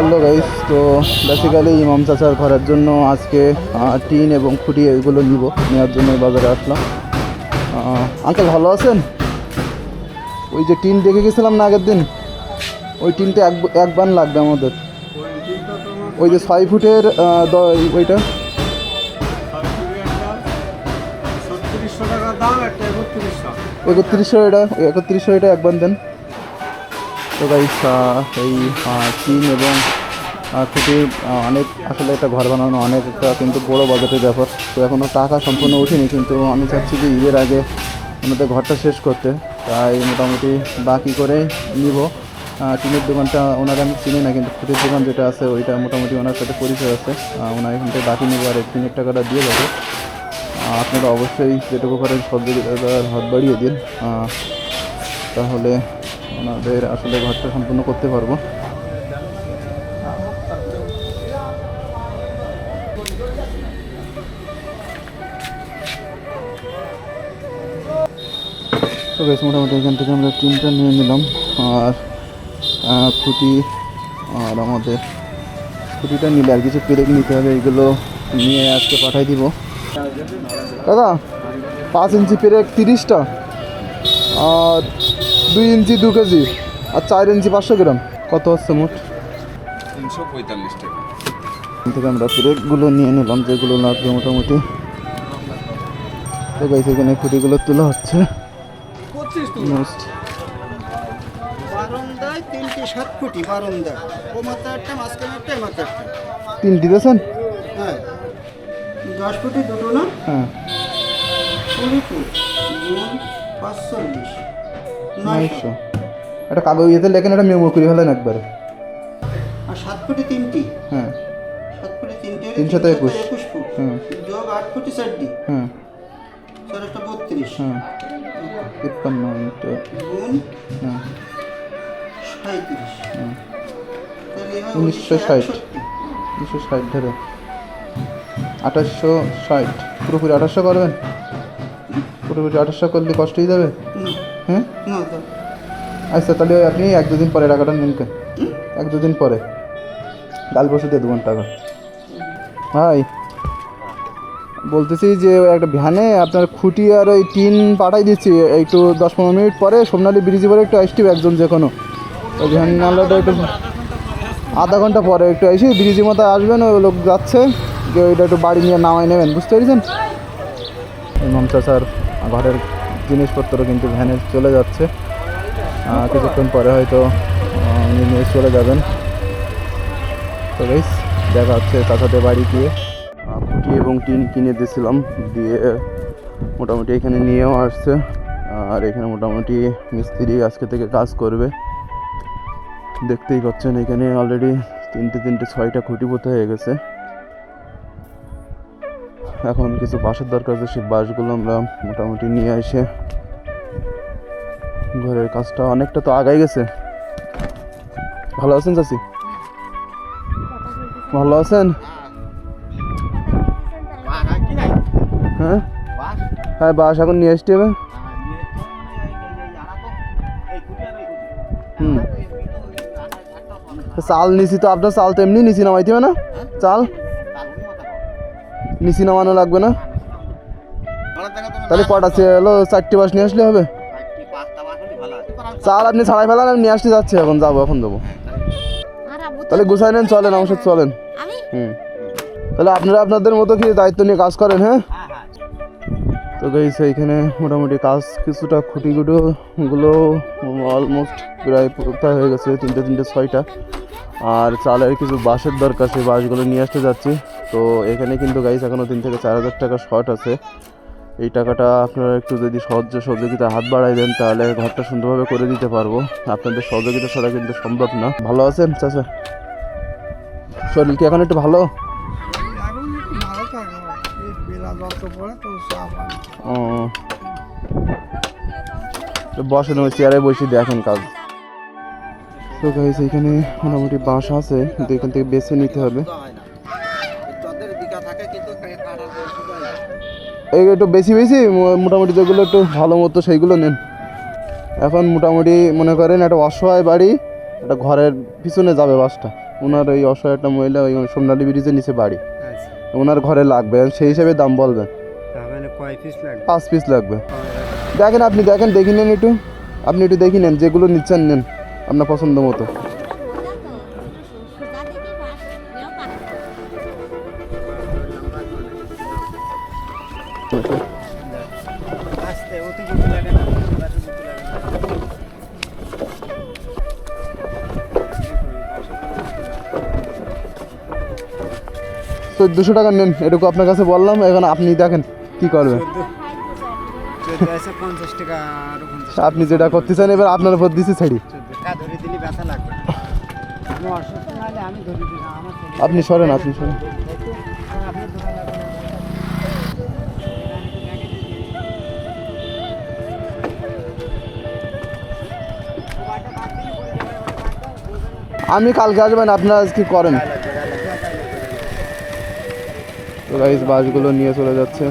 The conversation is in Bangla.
হ্যালো গাইস তো বেসিক্যালি ইমাম চাচার ঘরের জন্য আজকে টিন এবং খুঁটি এগুলো নিব নেওয়ার জন্য বাজারে আসলাম। আঙ্কেল ভালো আছেন? ওই যে টিন দেখে গেছিলাম না আগের দিন? ওই টিনটা এক এক বান লাগবে আমাদের। ওই যে ছয় ফুটের ওইটা। একত্রিশশো। একত্রিশশো এটা একত্রিশশো এটা এক বান দেন। তো গাইস এই টিন এবং আহ, অনেক আসলে একটা ঘর বানানো অনেক একটা কিন্তু বড় বাজেটের ব্যাপার। তো এখনও টাকা সম্পূর্ণ উঠেনি কিন্তু আমি চাচ্ছি যে ঈদের আগে আমাদের ঘরটা শেষ করতে। তাই মোটামুটি বাকি করে নিব। টিনের দোকানটা ওনার আমি চিনি না কিন্তু খুঁটির দোকান যেটা আছে ওইটা মোটামুটি ওনার সাথে পরিচয় আছে। ওনার এখান থেকে বাকি নেব আর টিনের টাকাটা দিয়ে যাবে। আপনারা অবশ্যই যেটুকু করেন সহযোগিতার হাত বাড়িয়ে দিন। তাহলে ওনাদের আসলে ঘরটা সম্পূর্ণ করতে পারব। তো বেশ মোটামুটি এখান থেকে আমরা টিনটা নিয়ে নিলাম। আর খুঁটি আর আমাদের খুঁটিটা নিলে আর কিছু পেরেক নিতে হবে এইগুলো নিয়ে আজকে পাঠাই দিব। দাদা, পাঁচ ইঞ্চি পেরেক তিরিশটা। আর দুই ইঞ্চি দু কেজি আর চার ইঞ্চি পাঁচশো গ্রাম। কত হচ্ছে মোট? তিনশো পঁয়তাল্লিশ টাকা। এখান থেকে আমরা পেরেকগুলো নিয়ে নিলাম যেগুলো লাগবে মোটামুটি। তো গাইছে এখানে খুঁটিগুলো তোলা হচ্ছে। মোস্ট তিনটে সাত ফুটি বারান্দায়। ও মাথা একটা মাঝখানে একটা মাথা একটা। তিনটি হ্যাঁ। দশ ফুটি দুটো না? হ্যাঁ। কুড়ি ফুট পাঁচচল্লিশ। নয়শো। একটা কাগজ ইয়েতে লেখেন একটা মেমো করে ফেলেন একবারে। আর সাত ফুটি তিনটি। হ্যাঁ। সাত ফুটি তিনটে তিনশত একুশ। একুশ ফুট। হুম। যোগ আট ফুটি চারটি। হ্যাঁ। চার বত্রিশ। হ্যাঁ। তিপ্পান্ন গুণ হ্যাঁ। সাঁত্রিশ হুম। উনিশশো ষাট। 61 দুশো ষাট ধরে। আঠাশশো ষাট। পুরোপুরি আঠাশশো করবেন? পুরোপুরি আঠাশশো করলে কষ্ট হয়ে যাবে হ্যাঁ না তো। আচ্ছা তাহলে ওই আপনি এক দুদিন পরে টাকাটা নিন কেন এক দুদিন পরে। কাল পরশু দিয়ে দেবেন টাকা। ভাই বলতেছি যে ওই একটা ভ্যানে আপনার খুঁটি আর ওই টিন পাঠাই দিচ্ছি একটু দশ পনেরো মিনিট পরে সোমনালী ব্রিজ পরে একটু আসছি একজন যে কোনো ওই ভ্যান নালাটা একটু আধা ঘণ্টা পরে একটু এসে ব্রিজের মতো আসবেন ওই লোক যাচ্ছে যে ওইটা একটু বাড়ি নিয়ে নামাই নেবেন বুঝতে পেরেছেন? ইমাম চাচার ঘরের জিনিসপত্র কিন্তু ভ্যানে চলে যাচ্ছে। কিছুক্ষণ পরে হয়তো নিয়ে চলে যাবেন। তো বেশ, দেখা হচ্ছে চাচাদের বাড়ি গিয়ে। খুঁটি এবং টিন কিনে দিয়েছিলাম, দিয়ে মোটামুটি এখানে নিয়েও আসছে। আর এখানে মোটামুটি মিস্ত্রি আজকে থেকে কাজ করবে। দেখতেই পাচ্ছেন, এখানে অলরেডি তিনটে তিনটে, ছয়টা খুঁটি পোতা হয়ে গেছে। এখন কিছু বাঁশের দরকার আছে, সেই বাঁশগুলো আমরা মোটামুটি নিয়ে এসে ঘরের কাজটা অনেকটা তো আগাই গেছে। ভালো আছেন চাচি? ভালো আছেন? হ্যাঁ? হ্যাঁ বাস এখন নিয়ে আসতে হবে হুম। চাল নিছি তো, আপনার চাল তো এমনি নিচি নামাইতে হবে না? চাল? নিচি নামানো লাগবে না? তাহলে কটা হলো চারটে বাস নিয়ে আসলে হবে? চাল আপনি ছাড়াই ফেলান আমি নিয়ে আসতে যাচ্ছি এখন যাব এখন যাব। তাহলে গুছাই নেন চলেন আমার সাথে চলেন। হুম। তাহলে আপনারা আপনাদের মতো কি দায়িত্ব নিয়ে কাজ করেন হ্যাঁ? তো গাইছে এখানে মোটামুটি কাজ কিছুটা খুঁটিগুটো গুলো অলমোস্ট প্রায় পুরোটা হয়ে গেছে তিনটে তিনটে ছয়টা। আর চালের কিছু বাঁশের দরকার সেই বাঁশগুলো নিয়ে আসতে যাচ্ছি। তো এখানে কিন্তু গাইস এখনও তিন থেকে চার হাজার টাকা শর্ট আছে। এই টাকাটা আপনারা একটু যদি সহজ সহযোগিতা হাত বাড়াই দেন, তাহলে ঘরটা সুন্দরভাবে করে দিতে পারব। আপনাদের সহযোগিতা ছাড়া কিন্তু সম্ভব না। ভালো আছেন চাচা? শরীর কি এখন একটু ভালো? বসেন, ওই চেয়ারে বসে দেখেন কাজ। তো গাইস এখানে মোটামুটি বাঁশ আছে কিন্তু এখান থেকে বেছে নিতে হবে চদের দিকা থাকে কিন্তু কাটার পয়সা দেয় না। এই একটু বেশি বেশি মোটামুটি যেগুলো একটু ভালো মতো সেইগুলো নেন। এখন মোটামুটি মনে করেন একটা অসহায় বাড়ি একটা ঘরের পিছনে যাবে বাসটা। ওনার ওই অসহায় একটা মহিলা ওই সোমনালী ব্রিজের নিচে বাড়ি। আচ্ছা। ওনার ঘরে লাগবে সেই হিসেবে দাম বলবেন। মানে পাঁচ পিস লাগবে। দেখেন আপনি দেখেন দেখি নেন একটু। আপনি একটু দেখি নেন যেগুলো নিচ্ছেন নেন আপনার পছন্দ মতো। না চোদ্দোশো টাকা নেন, এটুকু আপনার কাছে বললাম, এখন আপনি দেখেন কি করবেন আপনি যেটা করতে চান, এবার আপনার উপর দিছি ছাড়ি। আপনি সরেন, আপনি দিলে আমি কালকে আসবেন আপনারা আজকে করেন? তো গাইস বাসগুলো নিয়ে চলে যাচ্ছে।